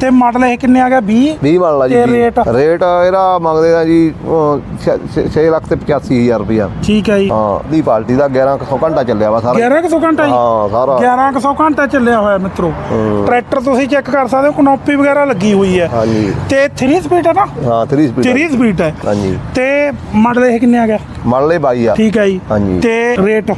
ਤੇ ਮਾਡਲ ਇਹ ਕਿੰਨੇ ਆ ਗਿਆ? 20 20 ਮੰਨ ਲਾ ਜੀ ਤੇ 20 ਰੇਟ? ਰੇਟ ਇਹਦਾ ਮੰਗਦੇ ਆ ਜੀ 6 ਲੱਖ ਤੇ 85000 ਰੁਪਇਆ। ਠੀਕ ਹੈ ਜੀ। ਹਾਂ ਦੀ ਪਾਰਟੀ ਦਾ 1100 ਘੰਟਾ ਚੱਲਿਆ ਵਾ ਸਾਰਾ। 1100 ਘੰਟਾ ਜੀ? ਹਾਂ ਸਾਰਾ। 1100 ਘੰਟਾ ਚੱਲਿਆ ਹੋਇਆ ਮਿੱਤਰੋ। ਟਰੈਕਟਰ ਤੁਸੀਂ ਚੈੱਕ ਕਰ ਸਕਦੇ ਹੋ ਕਨੋਪੀ ਵਗੈਰਾ ਲੱਗੀ ਹੋਈ ਹੈ। ਹਾਂਜੀ। ਤੇ 3 ਸਪੀਡ ਹੈ ਨਾ? ਹਾਂ 3 ਸਪੀਡ 3 ਸਪੀਡ ਹੈ। ਹਾਂਜੀ। ਤੇ ਮਾਡਲ ਇਹ ਕਿੰਨੇ ਆ ਗਿਆ? ਮੰਨ ਲੈ ਬਾਈ ਆ। ਠੀਕ ਹੈ ਜੀ। ਹਾਂਜੀ। ਤੇ ਰੇਟ?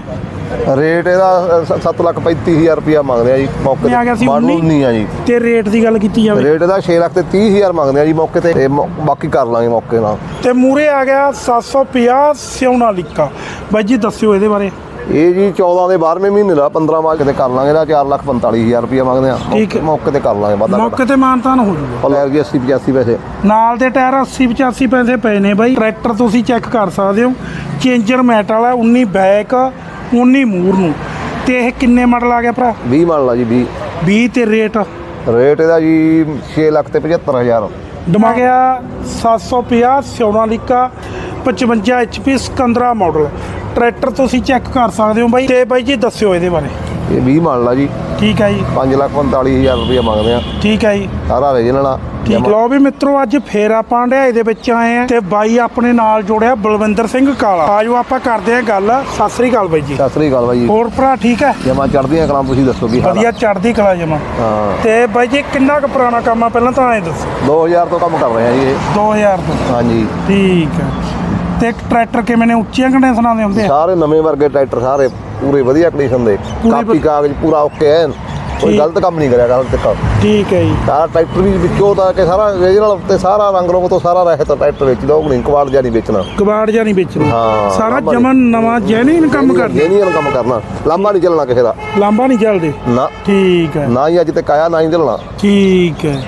ਰੇਟ ਇਹਦਾ 7 ਲੱਖ 35000 ਰੁਪਇਆ ਮੰਗਦੇ ਆ ਜੀ ਮੌਕੇ ਇਹ ਆ ਗਿਆ ਸੀ ਮਾਡਲ 19 19 ਆ ਜੀ। ਤੇ ਰੇਟ ਦੀ ਗੱਲ ਕੀਤੀ ਜਾਵੇ। ਰੇਟ ਇਹਦਾ 6 ਲੱਖ ਤੇ 30000 ਮੰਗਦੇ ਆ ਜੀ ਮੌਕੇ ਤੇ। ਤੇ ਬਾਕੀ ਕਰ ਲਾਂਗੇ ਮੌਕੇ ਨਾਲ। ਤੇ ਮੂਰੇ ਆ ਗਿਆ 750 ਸਿਉਣਾ ਲਿਕਾ। ਬਾਈ ਜੀ ਦੱਸਿਓ ਇਹਦੇ ਬਾਰੇ। ਇਹ ਜੀ 14 ਦੇ 12ਵੇਂ ਮਹੀਨੇ ਦਾ 15 ਮਾਰਚ ਤੇ ਕਰ ਲਾਂਗੇ ਇਹਦਾ 4 ਲੱਖ 45000 ਰੁਪਇਆ ਮੰਗਦੇ ਆ ਹੈ। ਮੌਕੇ ਤੇ ਕਰ ਲਾਂਗੇ ਵਾਧਾ ਮੌਕੇ ਤੇ ਮਾਨਤਾਨ ਹੋ ਜੂਗਾ। ਲੈ ਜੀ 80 85 ਪੈਸੇ। ਨਾਲ ਦੇ ਟਾਇਰ 80 85 ਪੈਸੇ ਪਏ ਨੇ ਬਾਈ। ਟਰੈਕਟਰ ਤੁਸੀਂ ਚੈੱਕ ਕਰ ਸਕਦੇ ਹੋ। ਚੇਂਜਰ ਮੈਟ ਵਾਲਾ 19 ਬੈਕ 19 ਮੂਰ ਨੂੰ। ਤੇ ਇਹ ਕਿੰਨੇ ਮਾਡਲ ਆ ਗਿਆ ਭਰਾ? 20 ਮੰਨ ਲਾ ਜੀ 20 20 ਤੇ ਰੇਟ? ਰੇਟ ਇਹਦਾ ਜੀ 6 ਲੱਖ ਤੇ 75000 ਦਮਾ ਗਿਆ 750 Sonalika 55 HP Sikander model. Tractor ਤੁਸੀਂ ਚੈੱਕ ਕਰ ਸਕਦੇ ਹੋ ਬਾਈ। ਤੇ ਬਾਈ ਜੀ ਦੱਸਿਓ ਇਹਦੇ ਬਾਰੇ। ਇਹ 20 ਮੰਨ ਲਾ ਜੀ। ਠੀਕ ਹੈ ਜੀ। 5 ਲੱਖ 45000 ਰੁਪਇਆ ਮੰਗਦੇ ਆ। ਠੀਕ ਹੈ ਜੀ। ਸਾਰਾ ਰੀਜਨਲ ਆ ਠੀਕ ਲਓ ਵੀ ਮਿੱਤਰੋ ਅੱਜ ਫੇਰ ਆਪਾਂ ਹੰਡਿਆਏ ਦੇ ਵਿੱਚ ਆਏ ਆ ਤੇ ਬਾਈ ਆਪਣੇ ਨਾਲ ਜੋੜਿਆ ਬਲਵਿੰਦਰ ਸਿੰਘ ਕਾਲਾ। ਆਜੋ ਆਪਾਂ ਕਰਦੇ ਆ ਗੱਲ। ਸਤਿ ਸ੍ਰੀ ਅਕਾਲ ਬਾਈ ਜੀ। ਸਤਿ ਸ੍ਰੀ ਅਕਾਲ ਬਾਈ ਜੀ। ਹੋਰ ਭਰਾ ਠੀਕ ਹੈ? ਜਮਾ ਚੜਦੀਆਂ ਕਲਾਂ ਤੁਸੀਂ ਦੱਸੋ ਕੀ ਹਾਲ? ਵਧੀਆ ਚੜਦੀ ਕਲਾ ਜਮਾ। ਹਾਂ। ਤੇ ਬਾਈ ਜੀ ਕਿੰਨਾ ਕੁ ਪੁਰਾਣਾ ਕੰਮ ਆ? ਪਹਿਲਾਂ ਤਾਂ ਐਂ ਦੱਸੋ। 2000 ਤੋਂ ਕੰਮ ਕਰ ਰਹੇ ਆ ਜੀ ਇਹ। 2000 ਤੋਂ। ਹਾਂਜੀ। ਠੀਕ ਹੈ। ਤੇ ਟਰੈਕਟਰ ਕਿਵੇਂ ਨੇ? ਉੱਚੀਆਂ ਕੰਡੀਸ਼ਨਾਂ ਦੇ ਹੁੰਦੇ ਆ। ਸਾਰੇ ਨਵੇਂ ਵਰਗੇ ਟਰੈਕਟਰ ਸਾਰੇ ਪੂਰੇ ਵਧੀਆ ਕੰਡੀਸ਼ਨ ਦੇ। ਕਾਪੀ ਕਾਗਜ਼ ਪੂਰਾ ਓਕੇ ਐਨ। ਕੋਈ। ਗਲਤ ਕੰਮ ਨਹੀਂ ਕਰਿਆ ਕੱਲ ਤੱਕ ਠੀਕ ਹੈ ਜੀ। ਸਾਰਾ ਟਰੈਕਟਰ ਵੀ ਵਿੱਚੋਂ ਤਾਂ ਕਿ ਸਾਰਾ ਰੀਜਨਲ ਤੇ ਸਾਰਾ ਰੰਗ ਰੋਗ ਤੋਂ ਸਾਰਾ ਰਹਿਤ ਟਰੈਕਟਰ ਵਿੱਚ ਲੋਕ ਨਹੀਂ ਕਵਾੜ ਜਾਂ ਨਹੀਂ ਵੇਚਣਾ। ਕਬਾੜ ਜਾਂ ਨਹੀਂ ਵੇਚਣਾ। ਹਾਂ, ਸਾਰਾ ਲਾਂਭਾ ਜਮਨ ਨਵਾਂ ਜੈਨੂਇਨ ਕੰਮ ਕਰਦੇ। ਨਹੀਂ ਕੰਮ ਕਰਨਾ। ਲਾਂਭਾ ਨਹੀਂ ਚੱਲਣਾ ਕਿਸੇ ਦਾ। ਲਾਂਬਾ ਨਹੀਂ ਚੱਲਦੇ। ਨਾ। ਠੀਕ ਹੈ। ਨਾ ਹੀ ਅੱਜ ਤੱਕ ਆਇਆ ਨਾ ਹੀ ਚੱਲਣਾ ਠੀਕ ਹੈ।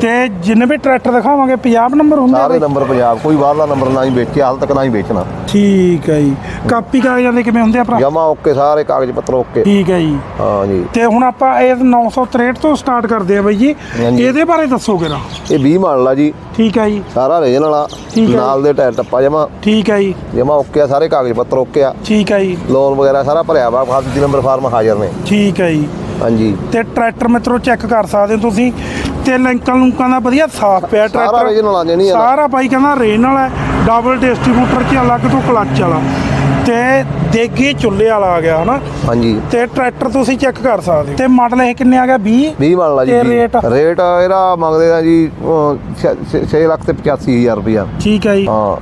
ਤੇ ਜਿੰਨੇ ਵੀ ਟਰੈਕਟਰ ਦਿਖਾਵਾਂਗੇ 50 ਨੰਬਰ ਹੁੰਦੇ ਆ ਸਾਰੇ ਬਾਈ? ਨੰਬਰ ਪੰਜਾਬ ਕੋਈ ਬਾਹਰਲਾ ਨੰਬਰ ਨਾ ਹੀ ਵੇਚਿਆ ਹਾਲ ਤੱਕ ਨਾ ਹੀ ਵੇਚਣਾ। ਠੀਕ ਹੈ ਜੀ। ਕਾਪੀ ਕਾਗਜ਼ਾਂ ਦੇ ਕਿਵੇਂ ਹੁੰਦੇ ਆ ਭਰਾ? ਜਮਾ ਓਕੇ ਸਾਰੇ ਕਾਗਜ਼ ਪੱਤਰ ਓਕੇ। ਠੀਕ ਹੈ ਜੀ। ਹਾਂ ਜੀ। ਤੇ ਹੁਣ ਆਪਾਂ ਇਹ 963 ਤੋਂ ਸਟਾਰਟ ਕਰਦੇ ਆ ਬਾਈ ਜੀ। ਹਾਂਜੀ। ਇਹਦੇ ਬਾਰੇ ਦੱਸੋ ਕਿਰਾ ਇਹ 20 ਮੰਨ ਲਾ ਜੀ। ਠੀਕ ਹੈ ਜੀ। ਸਾਰਾ ਰੀਜਨਲ ਆ। ਠੀਕ ਹੈ। ਨਾਲ ਦੇ ਟਾਇਰ ਟੱਪਾ ਜਮਾ। ਠੀਕ ਹੈ ਜੀ। ਜਮਾ ਓਕੇ ਆ ਸਾਰੇ ਕਾਗਜ਼ ਪੱਤਰ ਓਕੇ ਆ। ਠੀਕ ਹੈ ਜੀ। ਲੋਨ ਵਗੈਰਾ ਸਾਰਾ ਭਰਿਆ ਵਾ ਫਾਸਟ ਨੰਬਰ ਫਾਰਮ ਹਾਜ਼ਰ ਨੇ। ਠੀਕ ਹੈ ਜੀ। ਹਾਂਜੀ। ਤੇ ਟਰੈਕਟਰ ਮਿੱਤਰੋ ਚੈੱਕ ਕਰ ਸਕਦੇ ਹੋ ਤੁਸੀਂ। ਤੇ ਲਿੰਕਾਂ ਲੁੰਕਾਂ ਦਾ ਵਧੀਆ ਸਾਫ਼ ਪਿਆ ਸਾਰਾ ਟਰੈਕਟਰ original ਆ, ਆ। ਨਾ। ਸਾਰਾ ਬਾਈ ਕਹਿੰਦਾ ਰੇਨ ਵਾਲਾ ਹੈ। ਡਬਲ ਡਿਸਟ੍ਰੀਬਿਊਟਰ ਚ ਅਲੱਗ ਤੋਂ ਕਲੱਚ ਵਾਲਾ। ਤੇ ਦੇਗੀ ਚੁੱਲ੍ਹੇ ਵਾਲਾ ਆ ਗਿਆ ਹਨਾ? ਹਾਂਜੀ। ਤੇ ਟਰੈਕਟਰ ਤੁਸੀਂ ਚੈੱਕ ਕਰ ਸਕਦੇ। ਹੋ ਤੇ ਮਾਡਲ ਇਹ ਕਿੰਨੇ ਆ ਗਿਆ? 20 20 ਮੰਨ ਲਾ ਜੀ ਤੇ 20 ਰੇਟ? ਰੇਟ ਇਹਦਾ ਮੰਗਦੇ ਆ ਜੀ 6 ਲੱਖ ਤੇ 85000 ਰੁਪਇਆ। ਠੀਕ ਹੈ ਜੀ। ਹਾਂ।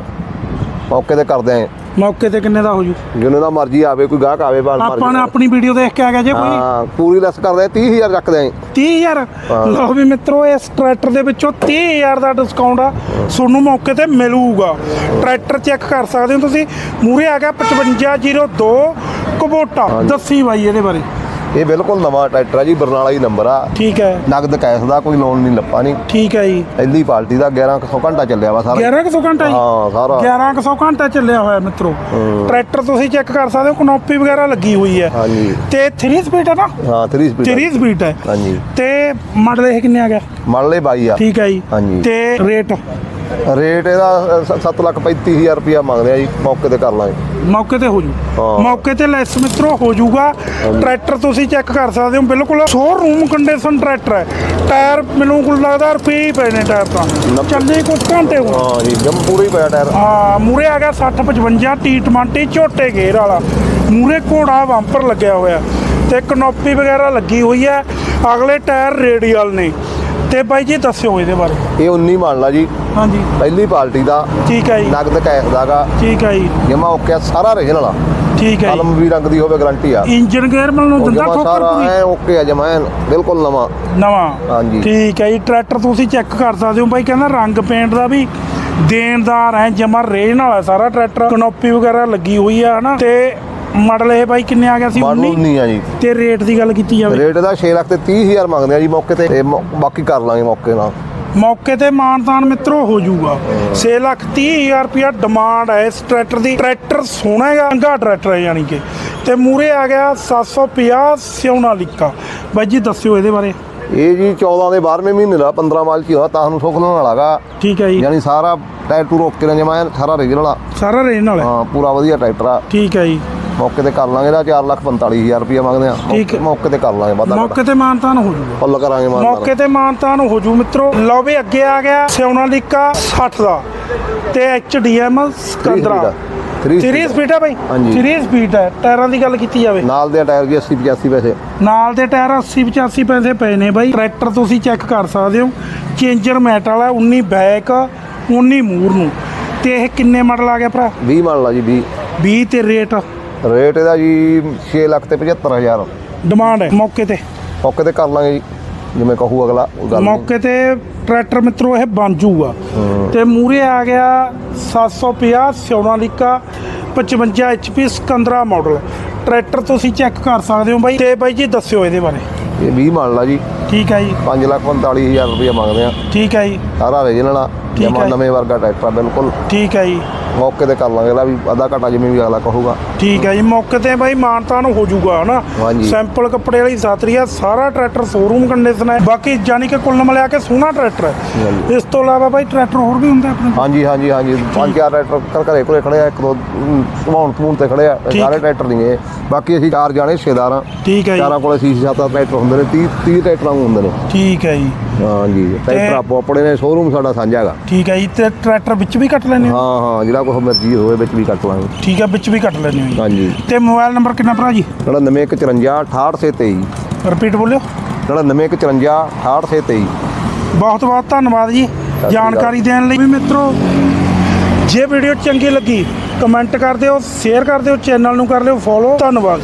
ਮੌਕੇ ਤੇ ਕਰਦੇ ਆ। ਮੌਕੇ ਤੇ ਕਿੰਨੇ ਦਾ ਹੋ ਜੂ ਜਿਹਨੇ ਦਾ ਮਰਜ਼ੀ ਆਵੇ ਕੋਈ ਗਾਹਕ ਆਵੇ ਬਾਲ ਮਾਰ ਆਪਾਂ ਨੇ ਆਪਣੀ ਵੀਡੀਓ ਦੇਖ ਕੇ ਆ ਗਿਆ ਜੇ ਕੋਈ। ਹਾਂ ਪੂਰੀ ਲੈਸ ਕਰਦੇ ਆ 30000 ਰੱਖਦੇ ਆ 30000 ਹਾਂ। ਲਓ ਲਓ ਵੀ ਮਿੱਤਰੋ ਇਸ ਟਰੈਕਟਰ ਦੇ ਵਿੱਚੋਂ 30000 ਦਾ ਡਿਸਕਾਊਂਟ ਆ। ਤੁਹਾਨੂੰ ਮੌਕੇ ਤੇ ਮਿਲੂਗਾ। ਟਰੈਕਟਰ ਚੈੱਕ ਕਰ ਸਕਦੇ ਹੋ ਤੁਸੀਂ। ਮੂਰੇ ਆ ਗਿਆ 5502 ਕਬੋਟਾ। ਦੱਸੀ ਬਾਈ ਇਹਦੇ ਬਾਰੇ। ਇਹ ਬਿਲਕੁਲ ਨਵਾਂ ਟਰੈਕਟਰ ਆ ਜੀ ਬਰਨਾਲਾ ਹੀ ਨੰਬਰ ਆ। ਠੀਕ ਹੈ। ਨਗਦ ਕੈਸ਼ ਦਾ ਕੋਈ ਲੋਨ ਨਹੀਂ ਲੱਪਾ ਨਹੀਂ ਠੀਕ ਹੈ ਜੀ। ਪਹਿਲੀ ਪਾਰਟੀ ਦਾ 1100 ਘੰਟਾ ਚੱਲਿਆ ਵਾ ਸਾਰਾ। 1100 ਘੰਟਾ ਜੀ? ਹਾਂ ਸਾਰਾ। 1100 ਘੰਟਾ ਚੱਲਿਆ ਹੋਇਆ ਮਿੱਤਰੋ। ਟਰੈਕਟਰ ਤੁਸੀਂ ਚੈੱਕ ਕਰ ਸਕਦੇ ਹੋ ਕਨੋਪੀ ਵਗੈਰਾ ਲੱਗੀ ਹੋਈ ਹੈ। ਹਾਂਜੀ। ਤੇ 3 ਸਪੀਡ ਹੈ ਨਾ? ਹਾਂ 3 ਸਪੀਡ 3 ਸਪੀਡ ਹੈ। ਹਾਂਜੀ। ਤੇ ਮਾਡਲ ਇਹ ਕਿੰਨੇ ਆ ਗਿਆ? ਮੰਨ ਲੈ ਬਾਈ ਆ। ਠੀਕ ਹੈ ਜੀ। ਹਾਂਜੀ। ਤੇ ਰੇਟ ਰੇਟ ਇਹਦਾ 7 ਲੱਖ 35000 ਰੁਪਇਆ ਮੰਗਦੇ ਆ ਜੀ ਮੌਕੇ ਤੇ ਕਰ ਲਾਂਗੇ। ਮੌਕੇ ਤੇ ਹੋ ਜੂ। ਹਾਂ। ਮੌਕੇ ਤੇ ਲੈਸ ਮਿੱਤਰੋ ਹੋ ਜੂਗਾ। ਟਰੈਕਟਰ ਤੁਸੀਂ ਚੈੱਕ ਕਰ ਸਕਦੇ ਹੋ ਬਿਲਕੁਲ ਸ਼ੋਰੂਮ ਕੰਡੀਸ਼ਨ ਟਰੈਕਟਰ ਹੈ। ਟਾਇਰ ਮੈਨੂੰ ਕੁਝ ਲੱਗਦਾ ਰੁਪਏ ਹੀ ਪਏ ਨੇ ਟਾਇਰ ਤਾਂ। ਚੱਲੇ ਕੁਝ ਘੰਟੇ ਹੋ ਹਾਂ ਜੀ ਜਮ ਪੂਰਾ ਹੀ ਪਿਆ ਟਾਇਰ। ਹਾਂ ਮੂਰੇ ਆ ਗਿਆ 60 55 ਟੀ ਟਮਾਟੀ ਝੋਟੇ ਗੇਅਰ ਵਾਲਾ। ਮੂਰੇ ਘੋੜਾ ਬੰਪਰ ਲੱਗਿਆ ਹੋਇਆ। ਤੇ ਕਨੋਪੀ ਵਗੈਰਾ ਲੱਗੀ ਹੋਈ ਹੈ। ਅਗਲੇ ਟਾਇਰ ਰੇਡੀਅਲ ਨੇ। ਤੇ ਬਾਈ ਜੀ ਦੱਸਿਓ ਇਹਦੇ ਬਾਰੇ। ਇਹ 19 ਮੰਨ ਲਾ ਜੀ। ਹਾਂਜੀ। ਪਹਿਲੀ ਪਾਰਟੀ ਦਾ ਠੀਕ ਹੈ ਜੀ। ਨਗਦ ਕੈਸ਼ ਦਾਗਾ। ਠੀਕ ਹੈ ਜੀ। ਜਮਾ ਓਕੇ ਸਾਰਾ ਰੀਜਨਲ ਆ ਠੀਕ ਹੈ ਕਲਮ ਵੀ ਰੰਗ ਦੀ ਹੋਵੇ ਗਾਰੰਟੀ ਆ। ਇੰਜਨ ਗੇਅਰ ਮਨ ਨੂੰ ਦਿੰਦਾ ਠੋਕਰ ਸਾਰਾ ਪੂਰੀ ਐ ਓਕੇ ਆ ਜਮਾ ਬਿਲਕੁਲ ਨਵਾਂ। ਨਵਾਂ। ਹਾਂਜੀ। ਠੀਕ ਹੈ ਜੀ। ਟਰੈਕਟਰ ਤੁਸੀਂ ਚੈੱਕ ਕਰ ਸਕਦੇ ਹੋ ਬਾਈ ਕਹਿੰਦਾ ਰੰਗ ਪੇਂਟ ਦਾ ਵੀ ਦੇਣਦਾਰ ਹੈ ਜਮਾ ਰੇਨ ਵਾਲਾ ਸਾਰਾ ਟਰੈਕਟਰ। ਕਨੋਪੀ ਵਗੈਰਾ ਲੱਗੀ ਹੋਈ ਆ ਹਨਾ? ਤੇ ਮਾਡਲ ਇਹ ਬਾਈ ਕਿੰਨੇ ਆ ਗਿਆ ਸੀ? ਮਾਡਲ 19 19 ਆ ਜੀ। ਤੇ ਰੇਟ ਦੀ ਗੱਲ ਕੀਤੀ ਜਾਵੇ। ਰੇਟ ਦਾ 6 ਲੱਖ ਤੇ 30000 ਮੰਗਦੇ ਆ ਜੀ ਮੌਕੇ ਤੇ। ਮੌ- ਬਾਕੀ ਕਰ ਲਾਂਗੇ ਮੌਕੇ ਨਾਲ। ਮੌਕੇ ਤੇ ਮਾਨਤਾਨ ਮਿੱਤਰੋ ਹੋ ਜਾਊਗਾ। 6 ਲੱਖ 30 ਹਜ਼ਾਰ ਰੁਪਇਆ ਡਿਮਾਂਡ ਹੈ ਇਸ ਟਰੈਕਟਰ ਦੀ। ਟਰੈਕਟਰ ਸੋਹਣਾ ਹੈਗਾ ਅੰਗਾ ਟਰੈਕਟਰ ਹੈ ਯਾਨੀ ਕਿ। ਤੇ ਮੂਰੇ ਆ ਗਿਆ 750 ਸਿਉਣਾ ਲਿਕਾ। ਬਾਈ ਜੀ ਦੱਸਿਓ ਇਹਦੇ ਬਾਰੇ। ਇਹ ਜੀ 14 ਦੇ 12ਵੇਂ ਮਹੀਨੇ ਦਾ 15 ਮਾਲ ਚ ਹੋਇਆ ਤਾਂ ਨੂੰ ਸੁੱਖ ਲੈਣ ਵਾਲਾਗਾ ਠੀਕ ਹੈ ਜੀ। ਯਾਨੀ ਸਾਰਾ ਟਾਇਰ ਟੂਰ ਓਕੇ ਨੇ ਜਮਾ ਐਨ ਸਾਰਾ ਰੀਜਨਲ ਆ। ਸਾਰਾ ਰੇਨ ਹੈ। ਹਾਂ ਪੂਰਾ ਵਧੀਆ ਟਰੈਕਟਰ ਆ। ਠੀਕ ਹੈ ਜੀ। ਮੌਕੇ ਤੇ ਕਰ ਲਾਂਗੇ ਇਹਦਾ 445000 ਰੁਪਏ ਮੰਗਦੇ ਆ ਠੀਕ ਹੈ। ਮੌਕੇ ਤੇ ਕਰ ਲਾਂਗੇ ਵਾਧਾ ਮੌਕੇ ਤੇ ਮਾਨਤਾਨ ਹੋ ਜਾਊਗਾ ਫੁੱਲ ਕਰਾਂਗੇ ਮਾਨ ਮੌਕੇ ਤੇ ਮਾਨਤਾਨ ਹੋ ਜੂ ਮਿੱਤਰੋ। ਲਓ ਵੀ ਅੱਗੇ ਆ ਗਿਆ ਸੋਨਾਲੀਕਾ 60 ਦਾ ਤੇ ਐਚਡੀਐਮ 15 3 3 ਸਪੀਡ ਹੈ ਬਾਈ? ਹਾਂਜੀ। 3 ਸਪੀਡ ਹੈ ਟਾਇਰਾਂ ਦੀ ਗੱਲ ਕੀਤੀ ਜਾਵੇ। ਨਾਲ ਦੇ ਟਾਇਰ ਵੀ 80 85 ਪੈਸੇ। ਨਾਲ ਦੇ ਟਾਇਰ 80 85 ਪੈਸੇ ਪਏ ਨੇ ਬਾਈ। ਟਰੈਕਟਰ ਤੁਸੀਂ ਚੈੱਕ ਕਰ ਸਕਦੇ ਹੋ। ਚੇਂਜਰ ਮੈਟ ਵਾਲਾ 19 ਬੈਕ 19 ਮੂਰ ਨੂੰ। ਤੇ ਇਹ ਕਿੰਨੇ ਮਾਡਲ ਆ ਗਿਆ ਭਰਾ? 20 ਮੰਨ ਲਾ ਜੀ 20 20 ਤੇ ਰੇਟ ਰੇਟ ਇਹਦਾ ਜੀ 6 ਲੱਖ ਤੇ 75000 ਡਿਮਾਂਡ ਹੈ ਮੌਕੇ ਤੇ। ਮੌਕੇ ਤੇ ਕਰ ਲਾਂਗੇ ਜੀ ਜਿਵੇਂ ਕਹੂ ਅਗਲਾ ਉਹ ਗੱਲ ਨਹੀਂ। ਮੌਕੇ ਤੇ ਟਰੈਕਟਰ ਮਿੱਤਰੋ ਇਹ ਬਣ ਜਾਊਗਾ। ਤੇ ਮੂਰੇ ਆ ਗਿਆ 750 Sonalika 55 HP Sikander model. Tractor ਤੁਸੀਂ ਚੈੱਕ ਕਰ ਸਕਦੇ ਹੋ ਬਾਈ। ਤੇ ਬਾਈ ਜੀ ਦੱਸਿਓ ਇਹਦੇ ਬਾਰੇ। ਇਹ 20 ਮੰਨ ਲਾ ਜੀ। ਠੀਕ ਹੈ ਜੀ। 5 ਲੱਖ 45000 ਰੁਪਏ ਮੰਗਦੇ ਆ। ਠੀਕ ਹੈ ਜੀ। ਸਾਰਾ ਰੀਜਨਲ ਆ। ਠੀਕ ਜਮਾ ਹੈ। ਨਵੇਂ ਵਰਗਾ ਟਰੈਕਟਰ ਆ ਬਿਲਕੁਲ। ਠੀਕ ਹੈ ਜੀ। ਮੌਕੇ ਤੇ ਕਰ ਲਾਂਗੇ ਇਹਦਾ ਵੀ ਅੱਧਾ ਘਟਾ ਜਿਵੇਂ ਵੀ ਅਗਲਾ ਕਹੂਗਾ। ਠੀਕ ਹੈ ਜੀ ਮੌਕੇ ਤੇ ਬਾਈ ਮਾਨਤਾਨ ਹੋ ਜਾਊਗਾ ਹਨਾ? ਹਾਂਜੀ। ਸੈਂਪਲ ਕੱਪੜੇ ਵਾਲੀ ਸਾਤਰੀ ਆ ਸਾਰਾ ਟਰੈਕਟਰ ਸ਼ੋਰੂਮ ਕੰਡੀਸ਼ਨ ਹੈ। ਬਾਕੀ ਜਾਨੀ ਕਿ ਕੁੱਲ ਮਿਲਾ ਕੇ ਸੋਹਣਾ ਟਰੈਕਟਰ ਹੈ। ਹਾਂਜੀ। ਇਸ ਤੋਂ ਇਲਾਵਾ ਬਾਈ ਟਰੈਕਟਰ ਹੋਰ ਵੀ ਹੁੰਦਾ ਆਪਣੇ ਕੋਲ? ਹਾਂਜੀ ਹਾਂਜੀ ਹਾਂਜੀ। ਪੰਜ ਚਾਰ ਟਰੈਕਟਰ ਘਰ ਘਰੇ ਕੋਲੇ ਖੜੇ ਆ ਇੱਕ ਦੋ ਧਵਾਉਣ ਧਵੂਣ ਤੇ ਖੜੇ ਆ ਇਹ ਠੀਕ। ਸਾਰੇ ਟਰੈਕਟਰ ਨਹੀਂ ਇਹ। ਬਾਕੀ ਅਸੀਂ ਚਾਰ ਜਾਣੇ ਰਿਸ਼ਤੇਦਾਰ ਆ ਠੀਕ ਹੈ ਜੀ। ਚਾਰਾਂ ਕੋਲੇ ਸੀ ਸੱਤ ਟਰੈਕਟਰ ਹੁੰਦੇ ਨੇ 30 30 ਟਰੈਕਟਰ ਵਾਂਗੂ ਹੁੰਦੇ ਨੇ। ਠੀਕ ਹੈ ਜੀ। ਹਾਂਜੀ। ਟਰੈਕਟਰ ਆਪੋ ਆਪਣੇ ਨੇ ਸ਼ੋਰੂਮ ਸਾਡਾ ਸਾਂਝਾ ਹੈਗਾ। ਠੀਕ ਹੈ ਜੀ ਤੇ ਟਰੈਕਟਰ ਵਿੱਚ ਵੀ ਕੱਟ ਲੈਣੇ ਹੋ? ਹਾਂ ਹਾਂ ਜਿਹੜਾ ਕੁਛ ਮਰਜ਼ੀ ਹੋਵੇ ਵਿੱਚ ਵੀ ਕੱਟ ਲਾਂਗੇ। ਠੀਕ ਹੈ ਵਿੱਚ ਵੀ ਕੱਟ ਲੈਣੇ ਹੋ ਜੀ। ਹਾਂਜੀ। ਤੇ ਮੋਬਾਈਲ ਨੰਬਰ ਕਿੰਨਾ ਭਰਾ ਜੀ? 9954 68 ਰਿਪੀਟ ਬੋਲਿਓ। 9954 68 ਬਹੁਤ ਬਹੁਤ ਧੰਨਵਾਦ ਜੀ। ਜਾਣਕਾਰੀ ਦੇਣ ਲਈ। ਵੀ ਮਿੱਤਰੋ ਜੇ ਵੀਡੀਓ ਚੰਗੀ ਲੱਗੀ ਕਮੈਂਟ ਕਰ ਦਿਓ ਸ਼ੇਅਰ ਕਰ ਦਿਓ ਚੈਨਲ ਨੂੰ ਕਰ ਲਿਓ ਫੋਲੋ। ਧੰਨਵਾਦ।